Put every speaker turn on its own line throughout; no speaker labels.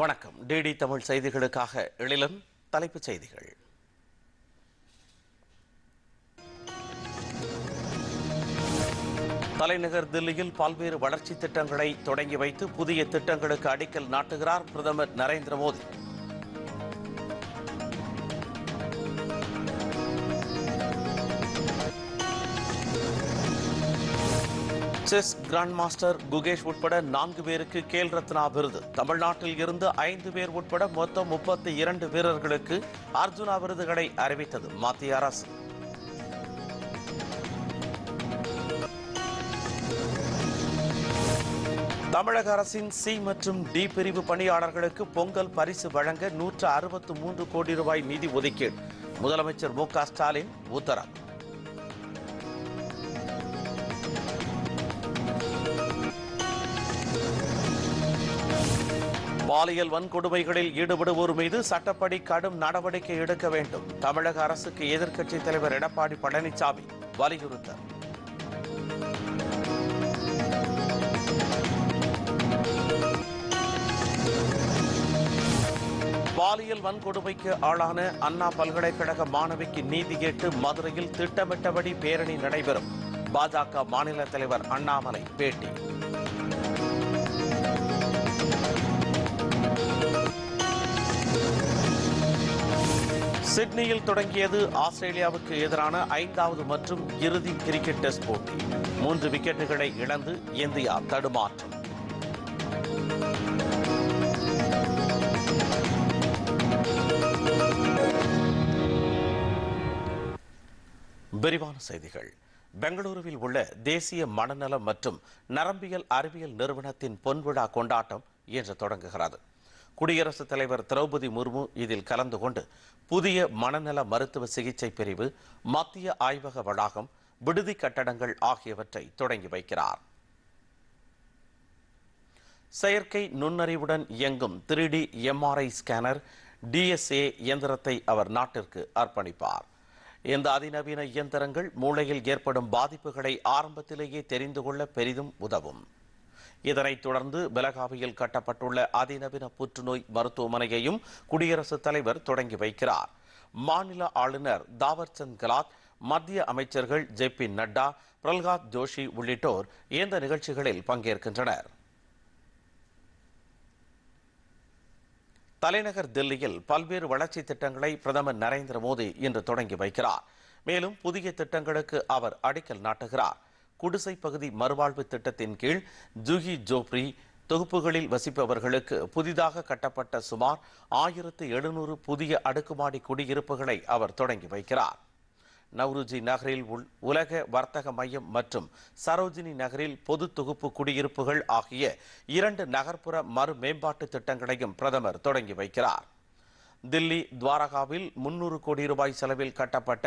வணக்கம் டிடி தமிழ் செய்திகளுக்காக எழிலன் தலைப்புச் செய்திகள் தலைநகர் தில்லியில் பல்வேறு வளர்ச்சி திட்டங்களை தொடங்கி வைத்து புதிய திட்டங்களுக்கு அடிக்கல் நாட்டுகிறார் பிரதமர் Narendra Modi chess grand master Gukesh உட்பட நான்கு பேருக்கு கேல் ரத்னா விருது தமிழ்நாட்டில் இருந்து ஐந்து பேர் உட்பட மொத்தம் முப்பத்தி இரண்டு வீரர்களுக்கு அர்ஜுனா விருதுகளை அறிவித்தது மத்திய அரசு தமிழக அரசின் சி மற்றும் டி பிரிவு பணியாளர்களுக்கு பொங்கல் பரிசு வழங்க நூற்று அறுபத்து மூன்று கோடி ரூபாய் நிதி ஒதுக்கீடு முதலமைச்சர் மு க ஸ்டாலின் உத்தரவு பாலியல் வன்கொடுமைகளில் ஈடுபடுவோர் மீது சட்டப்படி கடும் நடவடிக்கை எடுக்க வேண்டும் தமிழக அரசுக்கு எதிர்க்கட்சித் தலைவர் எடப்பாடி பழனிசாமி வலியுறுத்தார் பாலியல் வன்கொடுமைக்கு ஆளான அண்ணா பல்கலைக்கழக மாணவிக்கு நீதி கேட்டு மதுரையில் திட்டமிட்டபடி பேரணி நடைபெறும் பாஜக மாநில தலைவர் அண்ணாமலை பேட்டி சிட்னியில் தொடங்கியது ஆஸ்திரேலியாவுக்கு எதிரான ஐந்தாவது மற்றும் இறுதி கிரிக்கெட் டெஸ்ட் போட்டி மூன்று விக்கெட்டுகளை இழந்து இந்தியா தடுமாற்றம் விரிவான செய்திகள் பெங்களூருவில் உள்ள தேசிய மனநலம் மற்றும் நரம்பியல் அறிவியல் நிறுவனத்தின் பொன்விழா கொண்டாட்டம் இன்று தொடங்குகிறது குடியரசுத் தலைவர் திரௌபதி முர்மு இதில் கலந்து கொண்டு புதிய மனநல மருத்துவ சிகிச்சை பிரிவு மத்திய ஆய்வக வளாகம் விடுதி கட்டடங்கள் ஆகியவற்றை தொடங்கி வைக்கிறார் செயற்கை நுண்ணறிவுடன் இயங்கும் three D MRI scanner DSA இயந்திரத்தை அவர் நாட்டிற்கு அர்ப்பணிப்பார் இந்த அதிநவீன இயந்திரங்கள் மூளையில் ஏற்படும் பாதிப்புகளை ஆரம்பத்திலேயே தெரிந்து கொள்ள பெரிதும் உதவும் இதனைத் தொடர்ந்து பெலகாவியில் கட்டப்பட்டுள்ள அதிநவீன புற்றுநோய் மருத்துவமனையையும் குடியரசுத் தலைவர் தொடங்கி வைக்கிறார் மாநில ஆளுநர் தாவர்சந்த் கலாத் மத்திய அமைச்சர்கள் ஜே பி நட்டா பிரல்காத் ஜோஷி உள்ளிட்டோர் இந்த நிகழ்ச்சிகளில் பங்கேற்கின்றனர் தலைநகர் தில்லியில் பல்வேறு வளர்ச்சி திட்டங்களை பிரதமர் நரேந்திர மோடி இன்று தொடங்கி வைக்கிறார் மேலும் புதிய திட்டங்களுக்கு அவர் அடிக்கல் நாட்டுகிறார் குடிசை பகுதி மறுவாழ்வு திட்டத்தின் கீழ் ஜூஹி ஜோப்ரி தொகுப்புகளில் வசிப்பவர்களுக்கு புதிதாக கட்டப்பட்ட சுமார் ஆயிரத்து எழுநூறு புதிய அடுக்குமாடி குடியிருப்புகளை அவர் தொடங்கி வைக்கிறார் நவ்ருஜி நகரில் உலக வர்த்தக மையம் மற்றும் சரோஜினி நகரில் பொது தொகுப்பு குடியிருப்புகள் ஆகிய இரண்டு நகர்ப்புற மறு மேம்பாட்டு திட்டங்களையும் பிரதமர் தொடங்கி வைக்கிறார் தில்லி துவாரகாவில் முன்னூறு கோடி ரூபாய் செலவில் கட்டப்பட்ட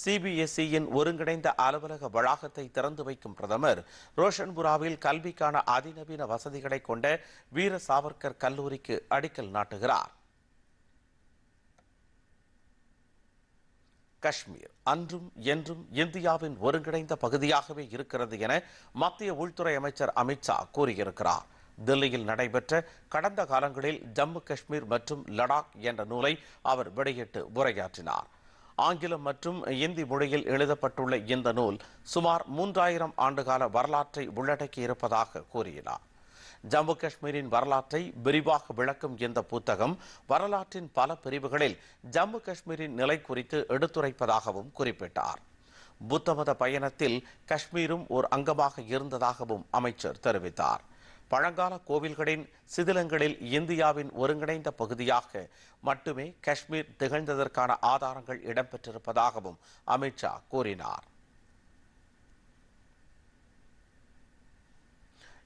சிபிஎஸ்இயின் ஒருங்கிணைந்த அலுவலக வளாகத்தை திறந்து வைக்கும் பிரதமர் ரோஷன்புராவில் கல்விக்கான அதிநவீன வசதிகளை கொண்ட வீர சாவர்கர் கல்லூரிக்கு அடிக்கல் நாட்டுகிறார் காஷ்மீர் அன்றும் என்றும் இந்தியாவின் ஒருங்கிணைந்த பகுதியாகவே இருக்கிறது என மத்திய உள்துறை அமைச்சர் அமித்ஷா கூறியிருக்கிறார் தில்லியில் நடைபெற்ற கடந்த காலங்களில் ஜம்மு காஷ்மீர் மற்றும் லடாக் என்ற நூலை அவர் வெளியிட்டு உரையாற்றினார் ஆங்கிலம் மற்றும் இந்தி மொழியில் எழுதப்பட்டுள்ள இந்த நூல் சுமார் மூன்றாயிரம் ஆண்டுகால வரலாற்றை உள்ளடக்கி இருப்பதாக கூறினார் ஜம்மு காஷ்மீரின் வரலாற்றை விரிவாக விளக்கும் இந்த புத்தகம் வரலாற்றின் பல பிரிவுகளில் ஜம்மு காஷ்மீரின் நிலை குறித்து எடுத்துரைப்பதாகவும் குறிப்பிட்டார் புத்தமத பயணத்தில் காஷ்மீரும் ஒரு அங்கமாக இருந்ததாகவும் அமைச்சர் தெரிவித்தார் பழங்கால கோவில்களின் சிதிலங்களில் இந்தியாவின் ஒருங்கிணைந்த பகுதியாக மட்டுமே காஷ்மீர் திகழ்ந்ததற்கான ஆதாரங்கள் இடம்பெற்றிருப்பதாகவும் அமித்ஷா கூறினார்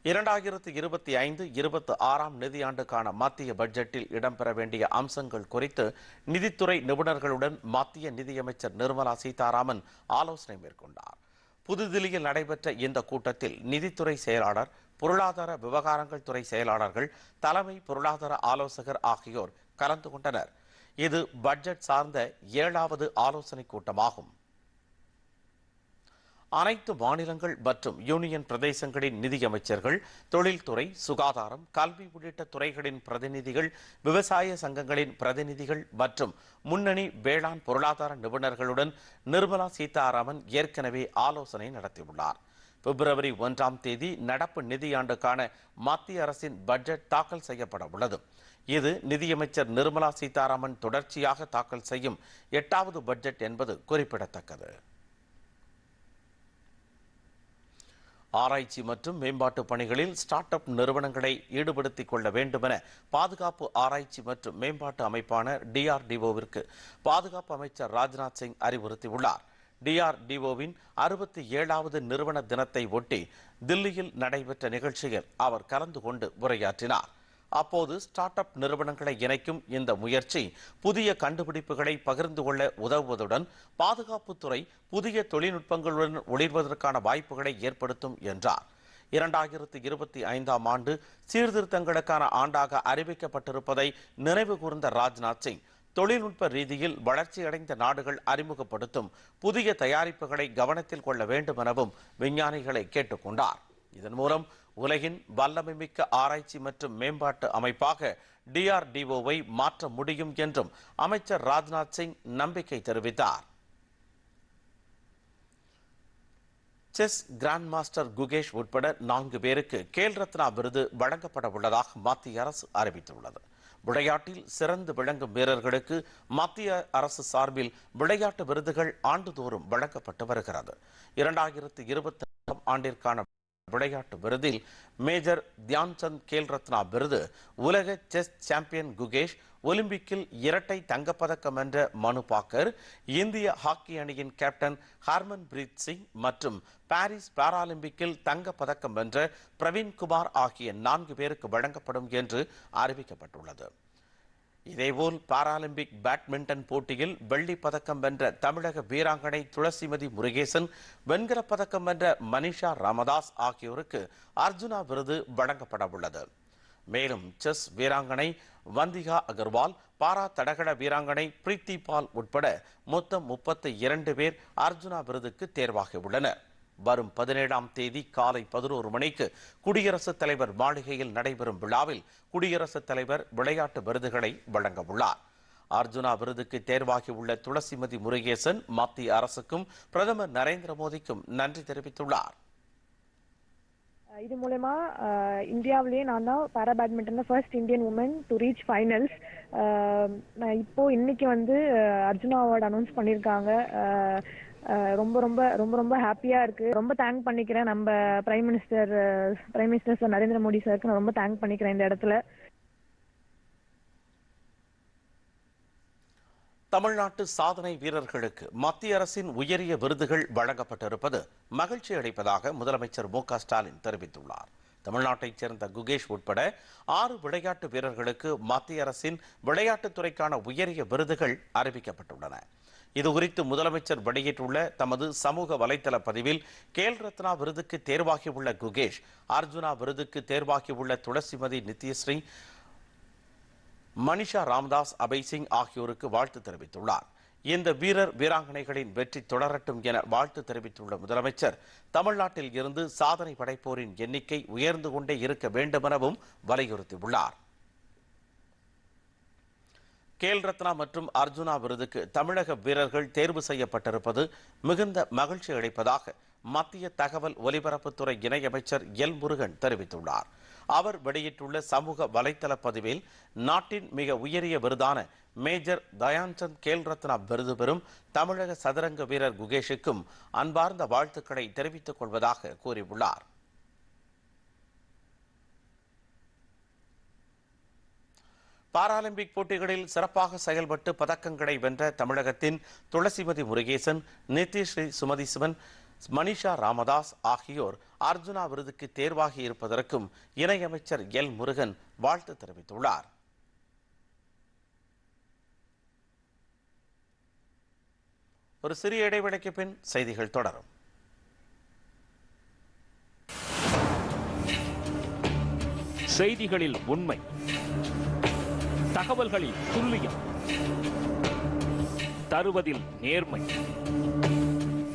இரண்டாயிரத்து இருபத்தி ஐந்து இருபத்தி ஆறாம் நிதியாண்டுக்கான மத்திய பட்ஜெட்டில் இடம்பெற வேண்டிய அம்சங்கள் குறித்து நிதித்துறை நிபுணர்களுடன் மத்திய நிதியமைச்சர் நிர்மலா சீதாராமன் ஆலோசனை மேற்கொண்டார் புதுதில்லியில் நடைபெற்ற இந்த கூட்டத்தில் நிதித்துறை செயலாளர் பொருளாதார விவகாரங்கள் துறை செயலாளர்கள் தலைமை பொருளாதார ஆலோசகர் ஆகியோர் கலந்து கொண்டனர் இது பட்ஜெட் சார்ந்த ஏழாவது ஆலோசனைக் கூட்டமாகும் அனைத்து மாநிலங்கள் மற்றும் யூனியன் பிரதேசங்களின் நிதியமைச்சர்கள் தொழில்துறை சுகாதாரம் கல்வி உள்ளிட்ட துறைகளின் பிரதிநிதிகள் விவசாய சங்கங்களின் பிரதிநிதிகள் மற்றும் முன்னணி வேளாண் பொருளாதார நிபுணர்களுடன் நிர்மலா சீதாராமன் ஏற்கனவே ஆலோசனை நடத்தியுள்ளார் பிப்ரவரி ஒன்றாம் தேதி நடப்பு நிதியாண்டுக்கான மத்திய அரசின் பட்ஜெட் தாக்கல் செய்யப்பட உள்ளது இது நிதியமைச்சர் நிர்மலா சீதாராமன் தொடர்ச்சியாக தாக்கல் செய்யும் எட்டாவது பட்ஜெட் என்பது குறிப்பிடத்தக்கது ஆராய்ச்சி மற்றும் மேம்பாட்டு பணிகளில் ஸ்டார்ட் அப் நிறுவனங்களை ஈடுபடுத்திக் கொள்ள வேண்டுமென பாதுகாப்பு ஆராய்ச்சி மற்றும் மேம்பாட்டு அமைப்பான டிஆர்டிஓவிற்கு பாதுகாப்பு அமைச்சர் ராஜ்நாத் சிங் அறிவுறுத்தியுள்ளார் டிஆர்டிஓவின் அறுபத்தி ஏழாவது நிறுவன தினத்தை ஒட்டி தில்லியில் நடைபெற்ற நிகழ்ச்சியில் அவர் கலந்து கொண்டு உரையாற்றினார் அப்போது ஸ்டார்ட் அப் நிறுவனங்களை இணைக்கும் இந்த முயற்சி புதிய கண்டுபிடிப்புகளை பகிர்ந்து கொள்ள உதவுவதுடன் பாதுகாப்புத்துறை புதிய தொழில்நுட்பங்களுடன் ஒளிர்வதற்கான வாய்ப்புகளை ஏற்படுத்தும் என்றார் இரண்டாயிரத்தி இருபத்தி ஐந்தாம் ஆண்டு சீர்திருத்தங்களுக்கான ஆண்டாக அறிவிக்கப்பட்டிருப்பதை நினைவு கூர்ந்த ராஜ்நாத் சிங் தொழில்நுட்ப ரீதியில் வளர்ச்சியடைந்த நாடுகள் அறிமுகப்படுத்தும் புதிய தயாரிப்புகளை கவனத்தில் கொள்ள வேண்டும் எனவும் விஞ்ஞானிகளை கேட்டுக்கொண்டார் இதன் மூலம் உலகின் வல்லமைமிக்க ஆராய்ச்சி மற்றும் மேம்பாட்டு அமைப்பாக டிஆர்டிஓவை மாற்ற முடியும் என்றும் அமைச்சர் ராஜ்நாத் சிங் நம்பிக்கை தெரிவித்தார் செஸ் கிராண்ட் மாஸ்டர் குகேஷ் உட்பட நான்கு பேருக்கு கேல் ரத்னா விருது வழங்கப்பட உள்ளதாக மத்திய அரசு அறிவித்துள்ளது விளையாட்டில் சிறந்து விளங்கும் வீரர்களுக்கு மத்திய அரசு சார்பில் விளையாட்டு விருதுகள் ஆண்டுதோறும் வழங்கப்பட்டு வருகிறது இரண்டாயிரத்தி இருபத்தி ஆண்டிற்கான விளையாட்டு விருதில் மேஜர் தியான்சந்த் கேல் ரத்னா விருது உலக செஸ் சாம்பியன் குகேஷ் ஒலிம்பிக்கில் இரட்டை தங்கப்பதக்கம் என்ற மனு பாக்கர் இந்திய ஹாக்கி அணியின் கேப்டன் ஹர்மன் பிரீத் சிங் மற்றும் பாரிஸ் பாராலிம்பிக்கில் தங்கப்பதக்கம் வென்ற குமார் ஆகிய நான்கு பேருக்கு வழங்கப்படும் என்று அறிவிக்கப்பட்டுள்ளது இதேபோல் பாராலிம்பிக் பேட்மிண்டன் போட்டியில் வெள்ளி பதக்கம் வென்ற தமிழக வீராங்கனை துளசிமதி முருகேசன் வெண்கலப் பதக்கம் வென்ற மனிஷா ராமதாஸ் ஆகியோருக்கு அர்ஜுனா விருது வழங்கப்பட உள்ளது மேலும் செஸ் வீராங்கனை வந்திகா அகர்வால் பாரா தடகள வீராங்கனை பிரீத்தி பால் உட்பட மொத்தம் முப்பத்தி இரண்டு பேர் அர்ஜுனா விருதுக்கு தேர்வாகியுள்ளனா் வரும் பதினேழாம் தேதி காலை பதினோரு மணிக்கு குடியரசுத் தலைவர் மாளிகையில் நடைபெறும் விழாவில் குடியரசுத் தலைவர் விளையாட்டு விருதுகளை வழங்க உள்ளார் அர்ஜுனா விருதுக்கு தேர்வாகியுள்ள துளசிமதி முருகேசன் மத்திய அரசுக்கும் பிரதமர் நரேந்திர மோடிக்கும் நன்றி தெரிவித்துள்ளார்
இது மூலயமா இந்தியாவிலேயே நான் தான் para badminton first Indian woman to reach finals நான் இப்போ இன்னைக்கு வந்து அர்ஜுனா அவார்டு அனௌன்ஸ் பண்ணியிருக்காங்க ரொம்ப ரொம்ப ரொம்ப ரொம்ப ஹாப்பியா இருக்கு ரொம்ப தேங்க் பண்ணிக்கிறேன் நம்ம prime minister prime minister sir Narendra Modi சாருக்கு நான் ரொம்ப தேங்க் பண்ணிக்கிறேன் இந்த இடத்துல
தமிழ்நாட்டு சாதனை வீரர்களுக்கு மத்திய அரசின் உயரிய விருதுகள் வழங்கப்பட்டிருப்பது மகிழ்ச்சி அளிப்பதாக முதலமைச்சர் மு ஸ்டாலின் தெரிவித்துள்ளார் தமிழ்நாட்டைச் சேர்ந்த குகேஷ் உட்பட ஆறு விளையாட்டு வீரர்களுக்கு மத்திய அரசின் விளையாட்டுத்துறைக்கான உயரிய விருதுகள் அறிவிக்கப்பட்டுள்ளன இது குறித்து முதலமைச்சர் வெளியிட்டுள்ள தமது சமூக வலைதள பதிவில் கேல் ரத்னா விருதுக்கு தேர்வாகியுள்ள குகேஷ் அர்ஜுனா விருதுக்கு தேர்வாகியுள்ள துளசிமதி நித்யஸ்ரீ மனிஷா ராம்தாஸ் அபய் சிங் ஆகியோருக்கு வாழ்த்து தெரிவித்துள்ளார் இந்த வீரர் வீராங்கனைகளின் வெற்றி தொடரட்டும் என வாழ்த்து தெரிவித்துள்ள முதலமைச்சர் தமிழ்நாட்டில் இருந்து சாதனை படைப்போரின் எண்ணிக்கை உயர்ந்து கொண்டே இருக்க வேண்டுமெனவும் வலியுறுத்தியுள்ளார் கேல் ரத்னா மற்றும் அர்ஜுனா விருதுக்கு தமிழக வீரர்கள் தேர்வு செய்யப்பட்டிருப்பது மிகுந்த மகிழ்ச்சி அளிப்பதாக மத்திய தகவல் ஒலிபரப்புத்துறை இணையமைச்சர் எல் முருகன் தெரிவித்துள்ளார் அவர் வெளியிட்டுள்ள சமூக வலைதள பதிவில் நாட்டின் மிக உயரிய விருதான மேஜர் தயான்சந்த் கேல் ரத்னா விருது பெறும் தமிழக சதுரங்க வீரர் குகேஷுக்கும் அன்பார்ந்த வாழ்த்துக்களை தெரிவித்துக் கொள்வதாக கூறியுள்ளார் பாராலிம்பிக் போட்டிகளில் சிறப்பாக செயல்பட்டு பதக்கங்களை வென்ற தமிழகத்தின் துளசிமதி முருகேசன் நித்யஸ்ரீ சுமதி சிவன் மனிஷா ராமதாஸ் ஆகியோர் அர்ஜுனா விருதுக்கு தேர்வாகி இருப்பதற்கும் இணையமைச்சர் எல் முருகன் வாழ்த்து தெரிவித்துள்ளார் ஒரு சிறிய இடைவெளிக்கு பின் செய்திகள் தொடரும் செய்திகளில் உண்மை தகவல்களில் துல்லியம் தருவதில் நேர்மை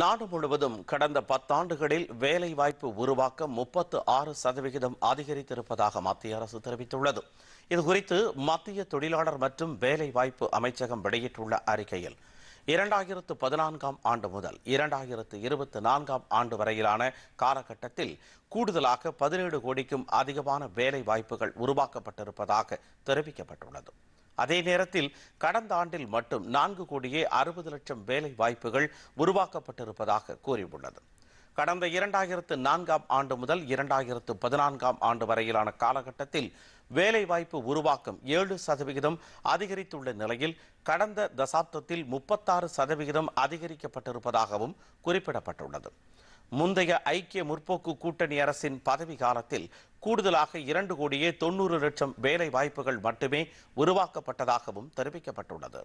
நாடு முழுவதும் கடந்த பத்தாண்டுகளில் வேலைவாய்ப்பு உருவாக்க முப்பத்து ஆறு சதவிகிதம் அதிகரித்திருப்பதாக மத்திய அரசு தெரிவித்துள்ளது இதுகுறித்து மத்திய தொழிலாளர் மற்றும் வேலைவாய்ப்பு அமைச்சகம் வெளியிட்டுள்ள அறிக்கையில் இரண்டாயிரத்து பதினான்காம் ஆண்டு முதல் இரண்டாயிரத்து இருபத்தி நான்காம் ஆண்டு வரையிலான காலகட்டத்தில் கூடுதலாக பதினேழு கோடிக்கும் அதிகமான வேலை வாய்ப்புகள் உருவாக்கப்பட்டிருப்பதாக தெரிவிக்கப்பட்டுள்ளது அதே நேரத்தில் கடந்த ஆண்டில் மட்டும் நான்கு கோடியே அறுபது லட்சம் வேலை வாய்ப்புகள் உருவாக்கப்பட்டிருப்பதாக கூறியுள்ளது கடந்த இரண்டாயிரத்து நான்காம் ஆண்டு முதல் இரண்டாயிரத்து பதினான்காம் ஆண்டு வரையிலான காலகட்டத்தில் வேலைவாய்ப்பு உருவாக்கம் ஏழு சதவிகிதம் அதிகரித்துள்ள நிலையில் கடந்த தசாப்தத்தில் முப்பத்தாறு சதவிகிதம் அதிகரிக்கப்பட்டிருப்பதாகவும் குறிப்பிடப்பட்டுள்ளது முந்தைய ஐக்கிய முற்போக்கு கூட்டணி அரசின் பதவி காலத்தில் கூடுதலாக இரண்டு கோடியே தொன்னூறு லட்சம் வேலை வாய்ப்புகள் மட்டுமே உருவாக்கப்பட்டதாகவும் தெரிவிக்கப்பட்டுள்ளது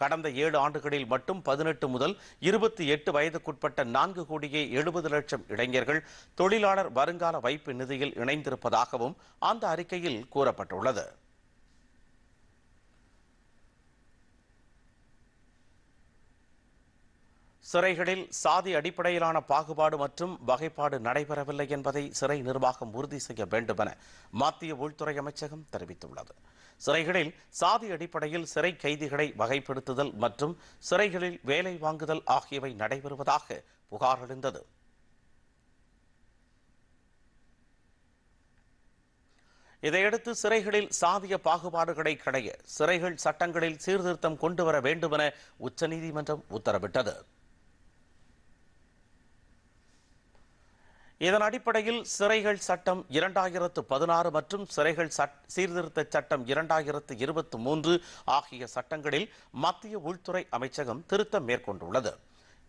கடந்த ஏழு ஆண்டுகளில் மட்டும் பதினெட்டு முதல் இருபத்தி எட்டு வயதுக்குட்பட்ட நான்கு கோடியே எழுபது லட்சம் இளைஞர்கள் தொழிலாளர் வருங்கால வைப்பு நிதியில் இணைந்திருப்பதாகவும் அந்த அறிக்கையில் கூறப்பட்டுள்ளது சிறைகளில் சாதி அடிப்படையிலான பாகுபாடு மற்றும் வகைப்பாடு நடைபெறவில்லை என்பதை சிறை நிர்வாகம் உறுதி செய்ய வேண்டும் என மத்திய உள்துறை அமைச்சகம் தெரிவித்துள்ளது சிறைகளில் சாதி அடிப்படையில் சிறை கைதிகளை வகைப்படுத்துதல் மற்றும் சிறைகளில் வேலை வாங்குதல் ஆகியவை நடைபெறுவதாக புகார் எழுந்தது இதையடுத்து சிறைகளில் சாதிய பாகுபாடுகளை களைய சிறைகள் சட்டங்களில் சீர்திருத்தம் கொண்டு வர வேண்டுமென உச்சநீதிமன்றம் உத்தரவிட்டது இதன் அடிப்படையில் சிறைகள் சட்டம் இரண்டாயிரத்து பதினாறு மற்றும் சிறைகள் சீர்திருத்த சட்டம் இரண்டாயிரத்து இருபத்தி மூன்று ஆகிய சட்டங்களில் மத்திய உள்துறை அமைச்சகம் திருத்தம் மேற்கொண்டுள்ளது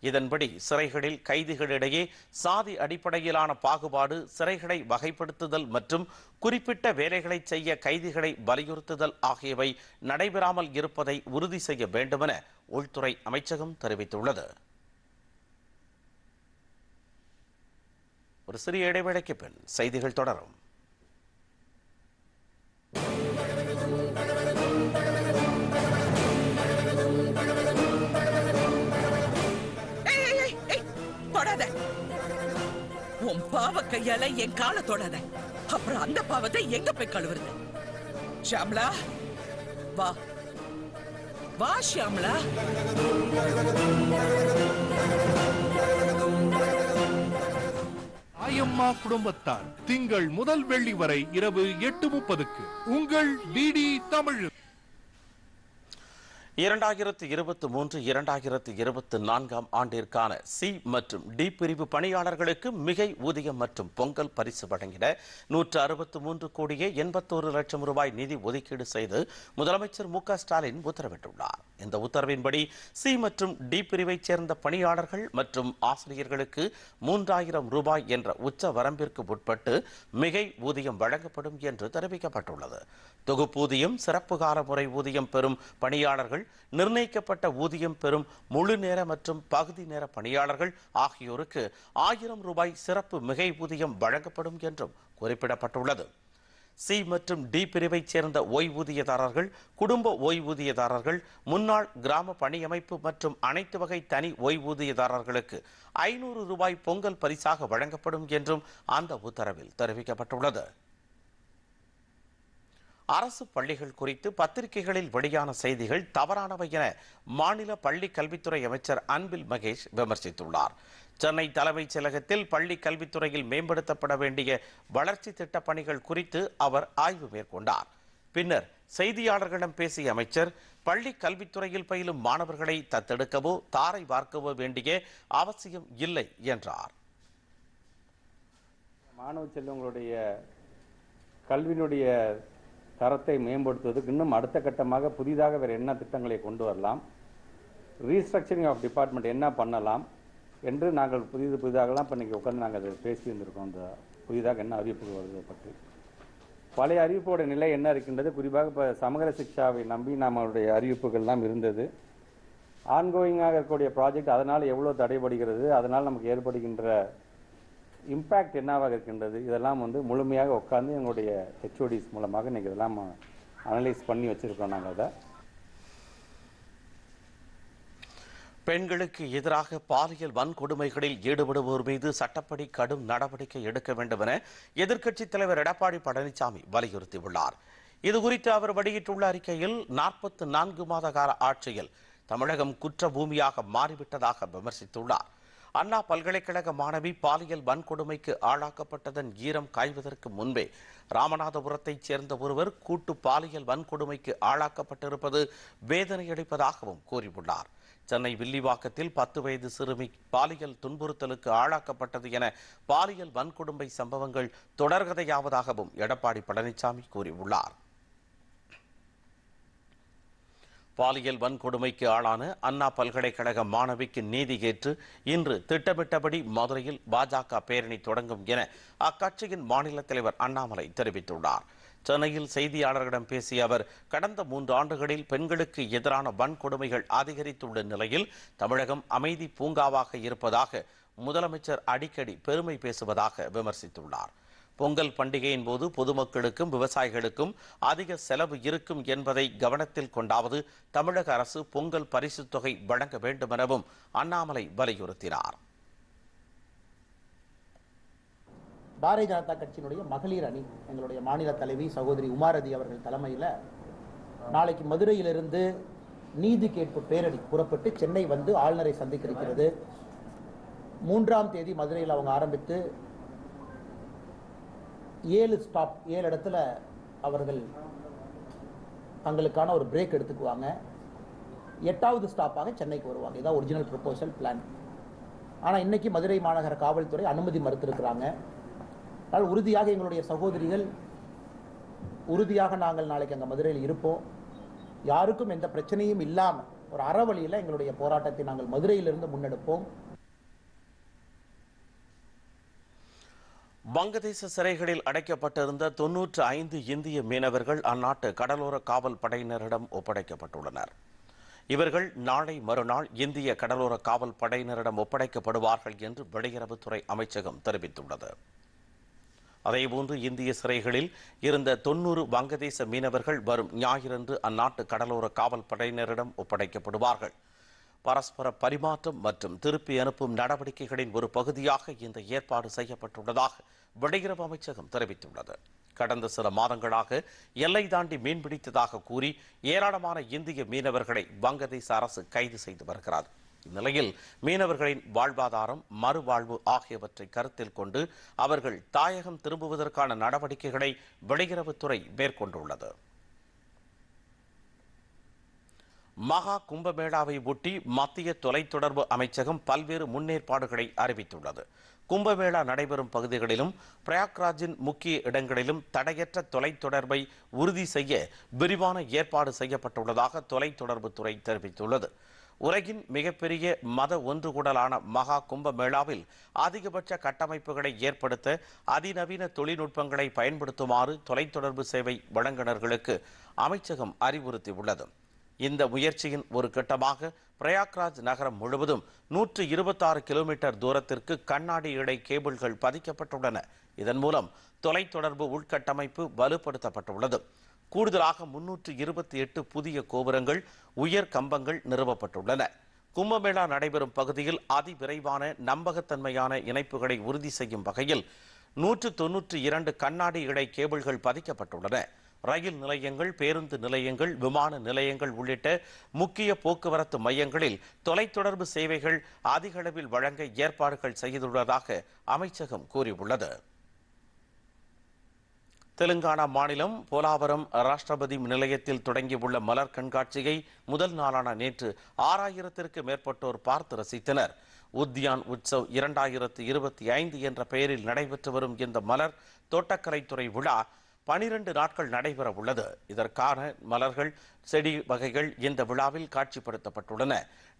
இதன்படி சிறைகளில் கைதிகளிடையே சாதி அடிப்படையிலான பாகுபாடு சிறைகளை வகைப்படுத்துதல் மற்றும் குறிப்பிட்ட வேலைகளை செய்ய கைதிகளை வலியுறுத்துதல் ஆகியவை நடைபெறாமல் இருப்பதை உறுதி செய்ய வேண்டுமென உள்துறை அமைச்சகம் தெரிவித்துள்ளது ஒரு சிறிய இடைவேளைக்கு பின் செய்திகள் தொடரும்
உன் பாவ கையால என் கால தொடாத அப்புறம் அந்த பாவத்தை எங்க போய் கழுவுறது ஷாம்லா வா வா ஷாம்லா
அம்மா குடும்பத்தார் திங்கள் முதல் வெள்ளி வரை இரவு எட்டு முப்பதுக்கு உங்கள் டிடி தமிழ்
இரண்டாயிரத்து இருபத்தி மூன்று இரண்டாயிரத்து இருபத்தி நான்காம் ஆண்டிற்கான சி மற்றும் டி பிரிவு பணியாளர்களுக்கு மிகை ஊதியம் மற்றும் பொங்கல் பரிசு வழங்கின நூற்று அறுபத்து மூன்று கோடியே எண்பத்தோரு லட்சம் ரூபாய் நிதி ஒதுக்கீடு செய்து முதலமைச்சர் மு ஸ்டாலின் உத்தரவிட்டுள்ளார் இந்த உத்தரவின்படி சி மற்றும் டி பிரிவைச் சேர்ந்த பணியாளர்கள் மற்றும் ஆசிரியர்களுக்கு மூன்றாயிரம் ரூபாய் என்ற உச்ச வரம்பிற்கு உட்பட்டு மிகை ஊதியம் வழங்கப்படும் என்று தெரிவிக்கப்பட்டுள்ளது தொகுப்பூதியம் சிறப்புகால முறை ஊதியம் பெறும் பணியாளர்கள் நிர்ணயிக்கப்பட்ட ஊதியம் பெறும் முழு நேர மற்றும் பகுதி நேர பணியாளர்கள் ஆகியோருக்கு ஆயிரம் ரூபாய் சிறப்பு மிகை ஊதியம் வழங்கப்படும் என்றும் குறிப்பிடப்பட்டுள்ளது சி மற்றும் டி பிரிவைச் சேர்ந்த ஓய்வூதியதாரர்கள் குடும்ப ஓய்வூதியதாரர்கள் முன்னாள் கிராம பணியமைப்பு மற்றும் அனைத்து வகை தனி ஓய்வூதியதாரர்களுக்கு ஐநூறு ரூபாய் பொங்கல் பரிசாக வழங்கப்படும் என்றும் அந்த உத்தரவில் தெரிவிக்கப்பட்டுள்ளது அரசு பள்ளிகள் குறித்து பத்திரிகைகளில் வெளியான செய்திகள் தவறானவை என மாநில பள்ளி கல்வித்துறை அமைச்சர் அன்பில் மகேஷ் விமர்சித்துள்ளார் சென்னை தலைமைச் செயலகத்தில் பள்ளி கல்வித்துறையில் மேம்படுத்தப்பட வேண்டிய வளர்ச்சி திட்டப் பணிகள் குறித்து அவர் ஆய்வு மேற்கொண்டார் பின்னர் செய்தியாளர்களிடம் பேசிய அமைச்சர் பள்ளி கல்வித்துறையில் பயிலும் மாணவர்களை தத்தெடுக்கவோ தாரை பார்க்கவோ வேண்டிய அவசியம் இல்லை என்றார்
மாணவ செல்வங்களுடைய கல்வியினுடைய தரத்தை மேம்படுத்துவதற்கு இன்னும் அடுத்த கட்டமாக புதிதாக வேறு என்ன திட்டங்களை கொண்டு வரலாம் ரீஸ்ட்ரக்சரிங் ஆஃப் டிபார்ட்மெண்ட் என்ன பண்ணலாம் என்று நாங்கள் புதிது புதிதாகலாம் இப்போ இன்றைக்கி உட்காந்து நாங்கள் அதை பேசி இருந்திருக்கோம் அந்த புதிதாக என்ன அறிவிப்பு வருது பற்றி பழைய அறிவிப்போட நிலை என்ன இருக்கின்றது குறிப்பாக இப்போ சமகர சிக்ஷாவை நம்பி நம்மளுடைய அறிவிப்புகள்லாம் இருந்தது ஆன்கோயிங்காக இருக்கக்கூடிய ப்ராஜெக்ட் அதனால் எவ்வளோ தடைபடுகிறது அதனால் நமக்கு ஏற்படுகின்ற இம்பேக்ட் என்னவாக இருக்கின்றது இதெல்லாம் வந்து முழுமையாக உட்காந்து எங்களுடைய ஹெச்ஓடிஸ் மூலமாக இன்றைக்கி இதெல்லாம் அனலைஸ் பண்ணி வச்சுருக்கோம் நாங்கள் அதை
பெண்களுக்கு எதிராக பாலியல் வன்கொடுமைகளில் ஈடுபடுவோர் மீது சட்டப்படி கடும் நடவடிக்கை எடுக்க வேண்டும் என எதிர்க்கட்சித் தலைவர் எடப்பாடி பழனிசாமி வலியுறுத்தியுள்ளார் இதுகுறித்து அவர் வெளியிட்டுள்ள அறிக்கையில் நாற்பத்தி நான்கு மாத கால ஆட்சியில் தமிழகம் குற்ற பூமியாக மாறிவிட்டதாக விமர்சித்துள்ளார் அண்ணா பல்கலைக்கழக மாணவி பாலியல் வன்கொடுமைக்கு ஆளாக்கப்பட்டதன் ஈரம் காய்வதற்கு முன்பே ராமநாதபுரத்தைச் சேர்ந்த ஒருவர் கூட்டு பாலியல் வன்கொடுமைக்கு ஆளாக்கப்பட்டிருப்பது வேதனையளிப்பதாகவும் கூறியுள்ளார் சென்னை வில்லிவாக்கத்தில் பத்து வயது சிறுமி பாலியல் துன்புறுத்தலுக்கு ஆளாக்கப்பட்டது என பாலியல் வன்கொடுமை சம்பவங்கள் தொடர்கதையாவதாகவும் எடப்பாடி பழனிசாமி கூறியுள்ளார் பாலியல் வன்கொடுமைக்கு ஆளான அண்ணா பல்கலைக்கழக மாணவிக்கு நீதி ஏற்று இன்று திட்டமிட்டபடி மதுரையில் பாஜக பேரணி தொடங்கும் என அக்கட்சியின் மாநில தலைவர் அண்ணாமலை தெரிவித்துள்ளார் சென்னையில் செய்தியாளர்களிடம் பேசிய அவர் கடந்த மூன்று ஆண்டுகளில் பெண்களுக்கு எதிரான வன்கொடுமைகள் அதிகரித்துள்ள நிலையில் தமிழகம் அமைதி பூங்காவாக இருப்பதாக முதலமைச்சர் அடிக்கடி பெருமை பேசுவதாக விமர்சித்துள்ளார் பொங்கல் பண்டிகையின் போது பொதுமக்களுக்கும் விவசாயிகளுக்கும் அதிக செலவு இருக்கும் என்பதை கவனத்தில் கொண்டாவது தமிழக அரசு பொங்கல் பரிசுத் தொகை வழங்க வேண்டும் எனவும் அண்ணாமலை வலியுறுத்தினார்
பாரதிய ஜனதா கட்சியினுடைய மகளிர் அணி எங்களுடைய மாநில தலைவி சகோதரி உமாரதி அவர்கள் தலைமையில் நாளைக்கு மதுரையிலிருந்து நீதி கேட்பு பேரணி புறப்பட்டு சென்னை வந்து ஆளுநரை சந்திக்க இருக்கிறது மூன்றாம் தேதி மதுரையில் அவங்க ஆரம்பித்து ஏழு ஸ்டாப் ஏழு இடத்துல அவர்கள் தங்களுக்கான ஒரு பிரேக் எடுத்துக்குவாங்க எட்டாவது ஸ்டாப்பாக சென்னைக்கு வருவாங்க இதான் ஒரிஜினல் ப்ரப்போசல் பிளான் ஆனால் இன்றைக்கி மதுரை மாநகர காவல்துறை அனுமதி மறுத்திருக்கிறாங்க ஆனால் உறுதியாக எங்களுடைய சகோதரிகள் உறுதியாக நாங்கள் நாளைக்கு அங்கே மதுரையில் இருப்போம் யாருக்கும் எந்த பிரச்சனையும் இல்லாமல் ஒரு அறவழியில் எங்களுடைய போராட்டத்தை நாங்கள் மதுரையிலிருந்து முன்னெடுப்போம்
வங்கதேச சிறைகளில் அடைக்கப்பட்டிருந்த தொன்னூற்று ஐந்து இந்திய மீனவர்கள் அந்நாட்டு கடலோர காவல் படையினரிடம் ஒப்படைக்கப்பட்டுள்ளனர் இவர்கள் நாளை மறுநாள் இந்திய கடலோர காவல் படையினரிடம் ஒப்படைக்கப்படுவார்கள் என்று வெளியுறவுத்துறை அமைச்சகம் தெரிவித்துள்ளது அதேபோன்று இந்திய சிறைகளில் இருந்த தொன்னூறு வங்கதேச மீனவர்கள் வரும் ஞாயிறன்று அந்நாட்டு கடலோர காவல் படையினரிடம் ஒப்படைக்கப்படுவார்கள் பரஸ்பர பரிமாற்றம் மற்றும் திருப்பி அனுப்பும் நடவடிக்கைகளின் ஒரு பகுதியாக இந்த ஏற்பாடு செய்யப்பட்டுள்ளதாக வெளியுறவு அமைச்சகம் தெரிவித்துள்ளது கடந்த சில மாதங்களாக எல்லை தாண்டி மீன்பிடித்ததாக கூறி ஏராளமான இந்திய மீனவர்களை வங்கதேச அரசு கைது செய்து வருகிறது இந்நிலையில் மீனவர்களின் வாழ்வாதாரம் மறுவாழ்வு ஆகியவற்றை கருத்தில் கொண்டு அவர்கள் தாயகம் திரும்புவதற்கான நடவடிக்கைகளை வெளியுறவுத்துறை மேற்கொண்டுள்ளது மகா கும்பமேளாவை ஒட்டி மத்திய தொலைத்தொடர்பு அமைச்சகம் பல்வேறு முன்னேற்பாடுகளை அறிவித்துள்ளது கும்பமேளா நடைபெறும் பகுதிகளிலும் பிரயாக்ராஜின் முக்கிய இடங்களிலும் தடையற்ற தொலைத்தொடர்பை உறுதி செய்ய விரிவான ஏற்பாடு செய்யப்பட்டுள்ளதாக தொலைத்தொடர்புத்துறை தெரிவித்துள்ளது உலகின் மிகப்பெரிய மத ஒன்றுகூடலான மகா கும்ப மேளாவில் அதிகபட்ச கட்டமைப்புகளை ஏற்படுத்த அதிநவீன தொழில்நுட்பங்களை பயன்படுத்துமாறு தொலைத்தொடர்பு சேவை வழங்குநர்களுக்கு அமைச்சகம் அறிவுறுத்தியுள்ளது இந்த முயற்சியின் ஒரு கட்டமாக பிரயாக்ராஜ் நகரம் முழுவதும் நூற்று இருபத்தாறு கிலோமீட்டர் தூரத்திற்கு கண்ணாடி இடை கேபிள்கள் பதிக்கப்பட்டுள்ளன இதன் மூலம் தொலைத்தொடர்பு உள்கட்டமைப்பு வலுப்படுத்தப்பட்டுள்ளது கூடுதலாக முன்னூற்று இருபத்தி எட்டு புதிய கோபுரங்கள் உயர் கம்பங்கள் நிறுவப்பட்டுள்ளன கும்பமேளா நடைபெறும் பகுதியில் அதிவிரைவான நம்பகத்தன்மையான இணைப்புகளை உறுதி செய்யும் வகையில் நூற்று தொன்னூற்றி இரண்டு கண்ணாடி இடை கேபிள்கள் பதிக்கப்பட்டுள்ளன ரயில் நிலையங்கள் பேருந்து நிலையங்கள் விமான நிலையங்கள் உள்ளிட்ட முக்கிய போக்குவரத்து மையங்களில் தொலைத்தொடர்பு சேவைகள் அதிக அளவில் வழங்க ஏற்பாடுகள் செய்துள்ளதாக அமைச்சகம் கூறியுள்ளது தெலுங்கானா மாநிலம் போலாவரம் ராஷ்டிரபதி நிலையத்தில் தொடங்கியுள்ள மலர் கண்காட்சியை முதல் நாளான நேற்று ஆறாயிரத்திற்கு மேற்பட்டோர் பார்த்து ரசித்தனர் உத்யான் உற்சவ் இரண்டாயிரத்து இருபத்தி ஐந்து என்ற பெயரில் நடைபெற்று வரும் இந்த மலர் தோட்டக்கலைத்துறை விழா பனிரெண்டு நாட்கள் நடைபெற உள்ளது இதற்கான மலர்கள் செடி வகைகள் இந்த விழாவில் காட்சிப்படுத்தப்பட்டுள்ளன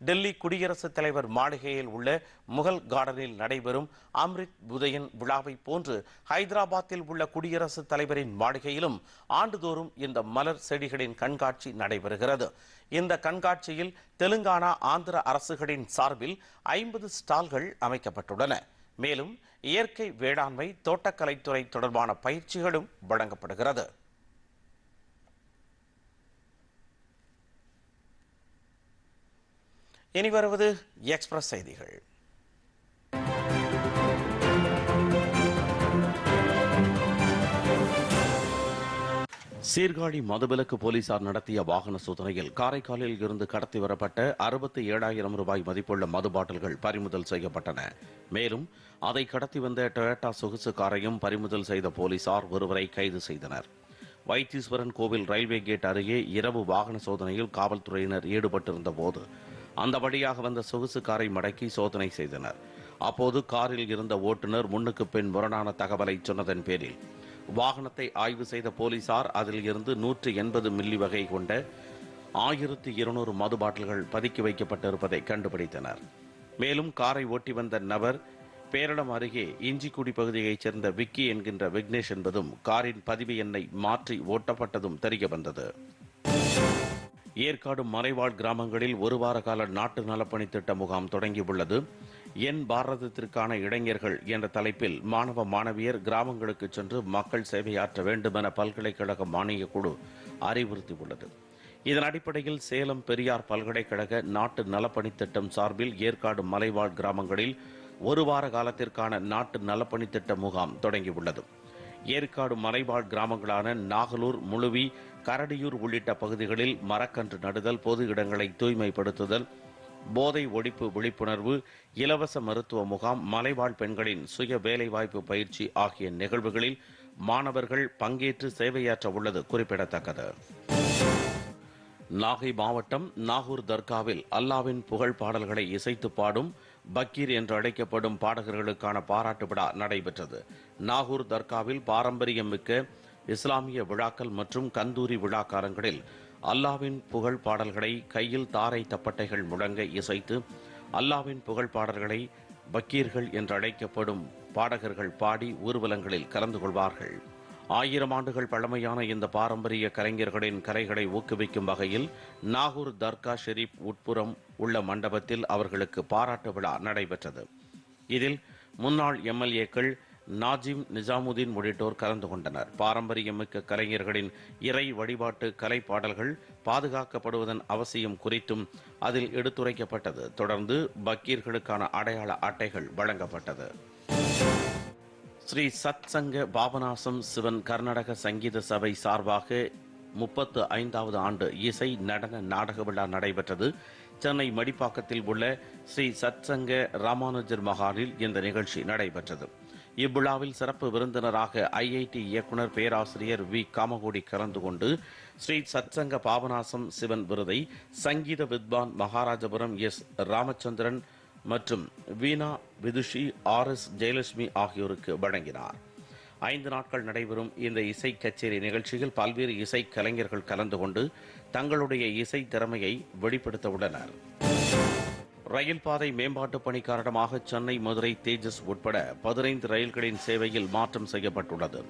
டெல்லி குடியரசுத் தலைவர் மாளிகையில் உள்ள முகல் கார்டனில் நடைபெறும் அம்ரித் புதயன் விழாவை போன்று ஹைதராபாத்தில் உள்ள குடியரசுத் தலைவரின் மாளிகையிலும் ஆண்டுதோறும் இந்த மலர் செடிகளின் கண்காட்சி நடைபெறுகிறது இந்த கண்காட்சியில் தெலுங்கானா ஆந்திர அரசுகளின் சார்பில் ஐம்பது ஸ்டால்கள் அமைக்கப்பட்டுள்ளன மேலும் இயற்கை வேளாண்மை தோட்டக்கலைத்துறை தொடர்பான பயிற்சிகளும் வழங்கப்படுகிறது இனி வருவது எக்ஸ்பிரஸ் செய்திகள் சீர்காழி மதுவிலக்கு போலீசார் நடத்திய வாகன சோதனையில் காரைக்காலில் இருந்து கடத்தி வரப்பட்ட அறுபத்தி ஏழாயிரம் ரூபாய் மதிப்புள்ள மது பாட்டில்கள் பறிமுதல் செய்யப்பட்டன மேலும் அதை கடத்தி வந்த டொயோட்டா சொகுசு காரையும் பறிமுதல் செய்த போலீசார் ஒருவரை கைது செய்தனர் வைத்தீஸ்வரன் கோவில் ரயில்வே கேட் அருகே இரவு வாகன சோதனையில் காவல்துறையினர் ஈடுபட்டிருந்த போது அந்த வழியாக வந்த சொகுசு காரை மடக்கி சோதனை செய்தனர் அப்போது காரில் இருந்த ஓட்டுநர் முன்னுக்கு பின் முரணான தகவலை சொன்னதன் பேரில் வாகனத்தை ஆய்வு செய்த போலீசார் அதில் இருந்து நூற்று எண்பது மில்லி வகை கொண்ட ஆயிரத்தி இருநூறு மது பாட்டில்கள் பதுக்கி வைக்கப்பட்டிருப்பதை கண்டுபிடித்தனர் மேலும் காரை ஓட்டி வந்த நபர் பேரளம் அருகே இஞ்சிக்குடி பகுதியைச் சேர்ந்த விக்கி என்கின்ற விக்னேஷ் என்பதும் காரின் பதிவு எண்ணை மாற்றி ஓட்டப்பட்டதும் தெரிய வந்தது ஏற்காடு மறைவாழ் கிராமங்களில் ஒரு வார கால நாட்டு நலப்பணி திட்ட முகாம் தொடங்கியுள்ளது என் பாரதத்திற்கான இளைஞர்கள் என்ற தலைப்பில் மாணவ மாணவியர் கிராமங்களுக்கு சென்று மக்கள் சேவையாற்ற வேண்டும் என பல்கலைக்கழக குழு அறிவுறுத்தியுள்ளது இதன் அடிப்படையில் சேலம் பெரியார் பல்கலைக்கழக நாட்டு நலப்பணித்திட்டம் சார்பில் ஏற்காடு மலைவாழ் கிராமங்களில் ஒரு வார காலத்திற்கான நாட்டு நலப்பணித்திட்ட முகாம் தொடங்கியுள்ளது ஏற்காடு மலைவாழ் கிராமங்களான நாகலூர் முழுவி கரடியூர் உள்ளிட்ட பகுதிகளில் மரக்கன்று நடுதல் பொது இடங்களை தூய்மைப்படுத்துதல் போதை ஒழிப்பு விழிப்புணர்வு இலவச மருத்துவ முகாம் மலைவாழ் பெண்களின் சுய வேலைவாய்ப்பு பயிற்சி ஆகிய நிகழ்வுகளில் மாணவர்கள் பங்கேற்று சேவையாற்ற உள்ளது குறிப்பிடத்தக்கது நாகை மாவட்டம் நாகூர் தர்காவில் அல்லாவின் புகழ் பாடல்களை இசைத்து பாடும் பக்கீர் என்று அழைக்கப்படும் பாடகர்களுக்கான பாராட்டு விழா நடைபெற்றது நாகூர் தர்காவில் பாரம்பரியம் மிக்க இஸ்லாமிய விழாக்கள் மற்றும் கந்தூரி விழாக்காரங்களில் அல்லாவின் புகழ் பாடல்களை கையில் தாரை தப்பட்டைகள் முழங்க இசைத்து அல்லாவின் புகழ் பாடல்களை பக்கீர்கள் என்றழைக்கப்படும் பாடகர்கள் பாடி ஊர்வலங்களில் கலந்து கொள்வார்கள் ஆயிரம் ஆண்டுகள் பழமையான இந்த பாரம்பரிய கலைஞர்களின் கலைகளை ஊக்குவிக்கும் வகையில் நாகூர் தர்கா ஷெரீப் உட்புறம் உள்ள மண்டபத்தில் அவர்களுக்கு பாராட்டு விழா நடைபெற்றது இதில் முன்னாள் எம்எல்ஏக்கள் நாஜிம் நிஜாமுதீன் உள்ளிட்டோர் கலந்து கொண்டனர் பாரம்பரியமிக்க கலைஞர்களின் இறை வழிபாட்டு கலை பாடல்கள் பாதுகாக்கப்படுவதன் அவசியம் குறித்தும் அதில் எடுத்துரைக்கப்பட்டது தொடர்ந்து பக்கீர்களுக்கான அடையாள அட்டைகள் வழங்கப்பட்டது ஸ்ரீ சத் சங்க பாபநாசம் சிவன் கர்நாடக சங்கீத சபை சார்பாக முப்பத்து ஐந்தாவது ஆண்டு இசை நடன நாடக விழா நடைபெற்றது சென்னை மடிப்பாக்கத்தில் உள்ள ஸ்ரீ சத்சங்க ராமானுஜர் மகாலில் இந்த நிகழ்ச்சி நடைபெற்றது இவ்விழாவில் சிறப்பு விருந்தினராக ஐஐடி இயக்குனர் பேராசிரியர் வி காமகோடி கலந்து கொண்டு ஸ்ரீ சத்சங்க பாபநாசம் சிவன் விருதை சங்கீத வித்வான் மகாராஜபுரம் எஸ் ராமச்சந்திரன் மற்றும் வீணா விதுஷி ஆர் எஸ் ஜெயலட்சுமி ஆகியோருக்கு வழங்கினார் ஐந்து நாட்கள் நடைபெறும் இந்த இசை கச்சேரி நிகழ்ச்சியில் பல்வேறு இசை கலைஞர்கள் கலந்து கொண்டு தங்களுடைய இசை திறமையை வெளிப்படுத்த உள்ளனர் ரயில் பாதை மேம்பாட்டு பணி காரணமாக சென்னை மதுரை தேஜஸ் உட்பட பதினைந்து ரயில்களின் சேவையில் மாற்றம் செய்யப்பட்டுள்ளது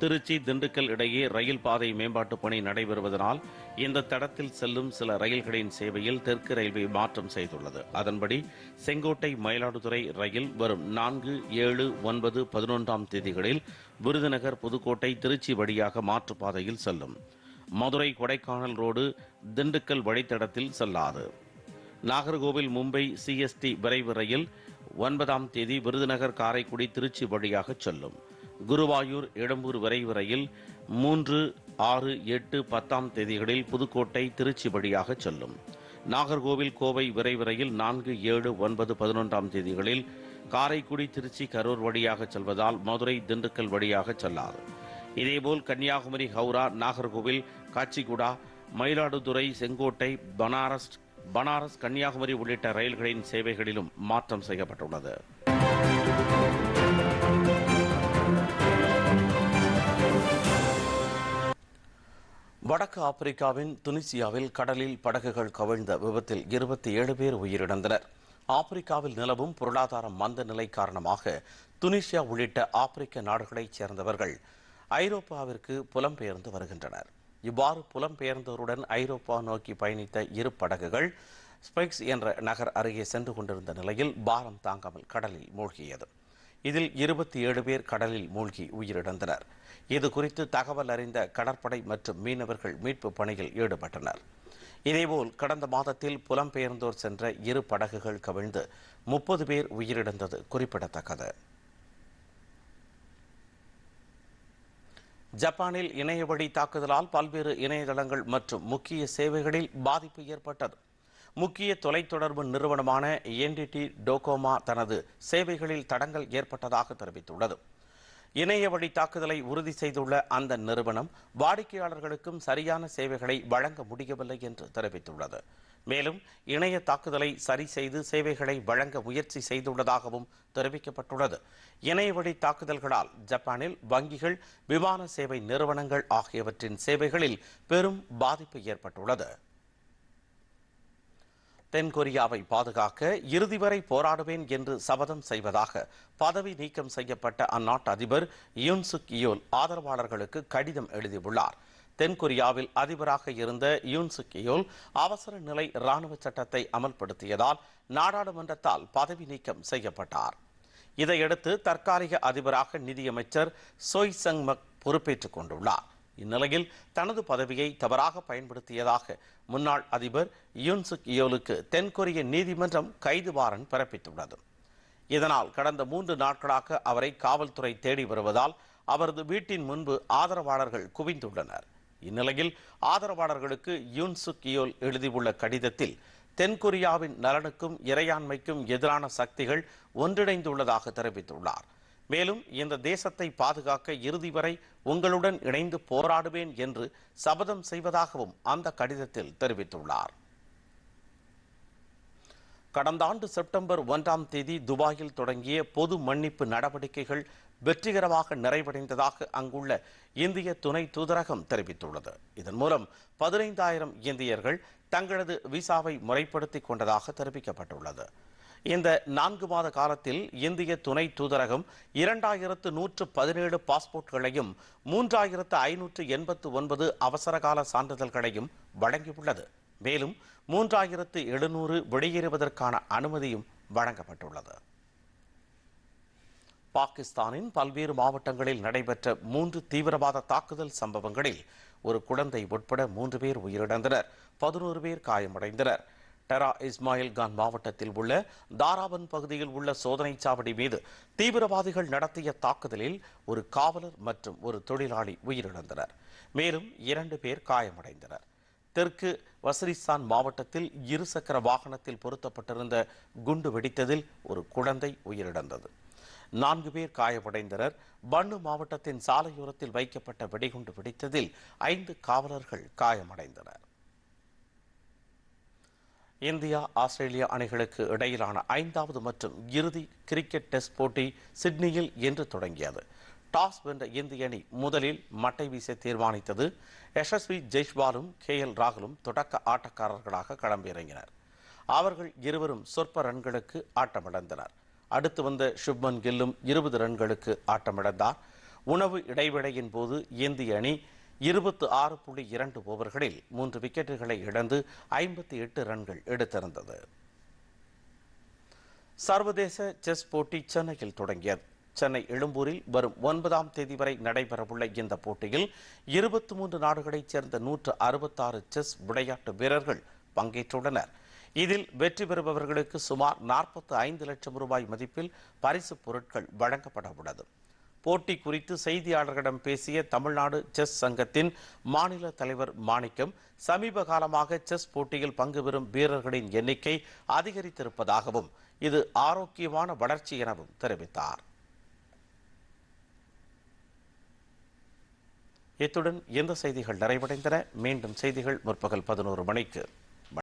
திருச்சி திண்டுக்கல் இடையே ரயில் பாதை மேம்பாட்டு பணி நடைபெறுவதனால் இந்த தடத்தில் செல்லும் சில ரயில்களின் சேவையில் தெற்கு ரயில்வே மாற்றம் செய்துள்ளது அதன்படி செங்கோட்டை மயிலாடுதுறை ரயில் வரும் நான்கு ஏழு ஒன்பது பதினொன்றாம் தேதிகளில் விருதுநகர் புதுக்கோட்டை திருச்சி வழியாக மாற்றுப்பாதையில் செல்லும் மதுரை கொடைக்கானல் ரோடு திண்டுக்கல் வழித்தடத்தில் செல்லாது நாகர்கோவில் மும்பை சிஎஸ்டி விரைவு ரயில் ஒன்பதாம் தேதி விருதுநகர் காரைக்குடி திருச்சி வழியாக செல்லும் குருவாயூர் இடம்பூர் விரைவு ரயில் மூன்று ஆறு எட்டு பத்தாம் தேதிகளில் புதுக்கோட்டை திருச்சி வழியாக செல்லும் நாகர்கோவில் கோவை விரைவு ரயில் நான்கு ஏழு ஒன்பது பதினொன்றாம் தேதிகளில் காரைக்குடி திருச்சி கரூர் வழியாக செல்வதால் மதுரை திண்டுக்கல் வழியாக செல்லாது இதேபோல் கன்னியாகுமரி ஹவுரா நாகர்கோவில் காச்சிகுடா மயிலாடுதுறை செங்கோட்டை பனாரஸ் பனாரஸ் கன்னியாகுமரி உள்ளிட்ட ரயில்களின் சேவைகளிலும் மாற்றம் செய்யப்பட்டுள்ளது வடக்கு ஆப்பிரிக்காவின் துனிசியாவில் கடலில் படகுகள் கவிழ்ந்த விபத்தில் இருபத்தி ஏழு பேர் உயிரிழந்தனர் ஆப்பிரிக்காவில் நிலவும் பொருளாதார மந்த நிலை காரணமாக துனிசியா உள்ளிட்ட ஆப்பிரிக்க நாடுகளைச் சேர்ந்தவர்கள் ஐரோப்பாவிற்கு புலம்பெயர்ந்து வருகின்றனர் இவ்வாறு புலம்பெயர்ந்தோருடன் ஐரோப்பா நோக்கி பயணித்த இரு படகுகள் ஸ்பைக்ஸ் என்ற நகர் அருகே சென்று கொண்டிருந்த நிலையில் பாரம் தாங்காமல் கடலில் மூழ்கியது இதில் இருபத்தி ஏழு பேர் கடலில் மூழ்கி உயிரிழந்தனர் இது குறித்து தகவல் அறிந்த கடற்படை மற்றும் மீனவர்கள் மீட்பு பணியில் ஈடுபட்டனர் இதேபோல் கடந்த மாதத்தில் புலம்பெயர்ந்தோர் சென்ற இரு படகுகள் கவிழ்ந்து முப்பது பேர் உயிரிழந்தது குறிப்பிடத்தக்கது ஜப்பானில் இணையவழி தாக்குதலால் பல்வேறு இணையதளங்கள் மற்றும் முக்கிய சேவைகளில் பாதிப்பு ஏற்பட்டது முக்கிய தொலைத்தொடர்பு நிறுவனமான என்டிடி டோகோமா தனது சேவைகளில் தடங்கல் ஏற்பட்டதாக தெரிவித்துள்ளது இணையவழி தாக்குதலை உறுதி செய்துள்ள அந்த நிறுவனம் வாடிக்கையாளர்களுக்கும் சரியான சேவைகளை வழங்க முடியவில்லை என்று தெரிவித்துள்ளது மேலும் இணைய தாக்குதலை சரி செய்து சேவைகளை வழங்க முயற்சி செய்துள்ளதாகவும் தெரிவிக்கப்பட்டுள்ளது இணைய வழி தாக்குதல்களால் ஜப்பானில் வங்கிகள் விமான சேவை நிறுவனங்கள் ஆகியவற்றின் சேவைகளில் பெரும் பாதிப்பு ஏற்பட்டுள்ளது தென்கொரியாவை பாதுகாக்க இறுதி வரை போராடுவேன் என்று சபதம் செய்வதாக பதவி நீக்கம் செய்யப்பட்ட அந்நாட்டு அதிபர் யுன்சுக் யோல் ஆதரவாளர்களுக்கு கடிதம் எழுதியுள்ளார் தென்கொரியாவில் அதிபராக இருந்த யூன் கியோல் அவசர நிலை ராணுவ சட்டத்தை அமல்படுத்தியதால் நாடாளுமன்றத்தால் பதவி நீக்கம் செய்யப்பட்டார் இதையடுத்து தற்காலிக அதிபராக நிதியமைச்சர் சோய் சங் மக் பொறுப்பேற்றுக் கொண்டுள்ளார் இந்நிலையில் தனது பதவியை தவறாக பயன்படுத்தியதாக முன்னாள் அதிபர் யூன்சுக் யோலுக்கு தென்கொரிய நீதிமன்றம் கைது வாரன் பிறப்பித்துள்ளது இதனால் கடந்த மூன்று நாட்களாக அவரை காவல்துறை தேடி வருவதால் அவரது வீட்டின் முன்பு ஆதரவாளர்கள் குவிந்துள்ளனர் இந்நிலையில் ஆதரவாளர்களுக்கு யூன் சுக் எழுதியுள்ள கடிதத்தில் தென்கொரியாவின் நலனுக்கும் இறையாண்மைக்கும் எதிரான சக்திகள் ஒன்றிணைந்துள்ளதாக தெரிவித்துள்ளார் மேலும் இந்த தேசத்தை பாதுகாக்க இறுதி வரை உங்களுடன் இணைந்து போராடுவேன் என்று சபதம் செய்வதாகவும் அந்த கடிதத்தில் தெரிவித்துள்ளார் கடந்த ஆண்டு செப்டம்பர் ஒன்றாம் தேதி துபாயில் தொடங்கிய பொது மன்னிப்பு நடவடிக்கைகள் வெற்றிகரமாக நிறைவடைந்ததாக அங்குள்ள இந்திய துணை தூதரகம் தெரிவித்துள்ளது இதன் மூலம் பதினைந்தாயிரம் இந்தியர்கள் தங்களது விசாவை முறைப்படுத்திக் கொண்டதாக தெரிவிக்கப்பட்டுள்ளது இந்த நான்கு மாத காலத்தில் இந்திய துணை தூதரகம் இரண்டாயிரத்து நூற்று பதினேழு பாஸ்போர்ட்களையும் மூன்றாயிரத்து ஐநூற்று எண்பத்து ஒன்பது அவசரகால சான்றிதழ்களையும் வழங்கியுள்ளது மேலும் மூன்றாயிரத்து எழுநூறு வெளியேறுவதற்கான அனுமதியும் வழங்கப்பட்டுள்ளது பாகிஸ்தானின் பல்வேறு மாவட்டங்களில் நடைபெற்ற மூன்று தீவிரவாத தாக்குதல் சம்பவங்களில் ஒரு குழந்தை உட்பட மூன்று பேர் உயிரிழந்தனர் பதினோரு பேர் காயமடைந்தனர் டெரா இஸ்மாயில் கான் மாவட்டத்தில் உள்ள தாராபன் பகுதியில் உள்ள சோதனை சாவடி மீது தீவிரவாதிகள் நடத்திய தாக்குதலில் ஒரு காவலர் மற்றும் ஒரு தொழிலாளி உயிரிழந்தனர் மேலும் இரண்டு பேர் காயமடைந்தனர் தெற்கு வசரிஸ்தான் மாவட்டத்தில் இருசக்கர வாகனத்தில் பொருத்தப்பட்டிருந்த குண்டு வெடித்ததில் ஒரு குழந்தை உயிரிழந்தது நான்கு பேர் காயமடைந்தனர் பன்னு மாவட்டத்தின் சாலையோரத்தில் வைக்கப்பட்ட வெடிகுண்டு வெடித்ததில் ஐந்து காவலர்கள் காயமடைந்தனர் இந்தியா ஆஸ்திரேலியா அணிகளுக்கு இடையிலான ஐந்தாவது மற்றும் இறுதி கிரிக்கெட் டெஸ்ட் போட்டி சிட்னியில் இன்று தொடங்கியது டாஸ் வென்ற இந்திய அணி முதலில் மட்டை வீச தீர்மானித்தது யசஸ்வி ஜெய்ஷ்வாலும் கே எல் ராகுலும் தொடக்க ஆட்டக்காரர்களாக களம்பிறங்கினர் அவர்கள் இருவரும் சொற்ப ரன்களுக்கு ஆட்டமிழந்தனர் அடுத்து வந்த சுப்மன் கில்லும் இருபது ரன்களுக்கு ஆட்டமிழந்தார் உணவு இடைவேளையின் போது இந்திய அணி இருபத்து ஆறு புள்ளி இரண்டு ஓவர்களில் மூன்று விக்கெட்டுகளை இழந்து ஐம்பத்தி எட்டு ரன்கள் எடுத்திருந்தது சர்வதேச செஸ் போட்டி சென்னையில் தொடங்கியது சென்னை எழும்பூரில் வரும் ஒன்பதாம் தேதி வரை நடைபெறவுள்ள இந்த போட்டியில் இருபத்தி மூன்று நாடுகளைச் சேர்ந்த நூற்று அறுபத்தாறு செஸ் விளையாட்டு வீரர்கள் பங்கேற்றுள்ளனர் இதில் வெற்றி பெறுபவர்களுக்கு சுமார் நாற்பத்து ஐந்து லட்சம் ரூபாய் மதிப்பில் பரிசுப் பொருட்கள் வழங்கப்பட உள்ளது போட்டி குறித்து செய்தியாளர்களிடம் பேசிய தமிழ்நாடு செஸ் சங்கத்தின் மாநில தலைவர் மாணிக்கம் சமீப காலமாக செஸ் போட்டியில் பங்கு பெறும் வீரர்களின் எண்ணிக்கை அதிகரித்திருப்பதாகவும் இது ஆரோக்கியமான வளர்ச்சி எனவும் தெரிவித்தார் இத்துடன் எந்த செய்திகள் நிறைவடைந்தன மீண்டும் செய்திகள் முற்பகல் பதினோரு மணிக்கு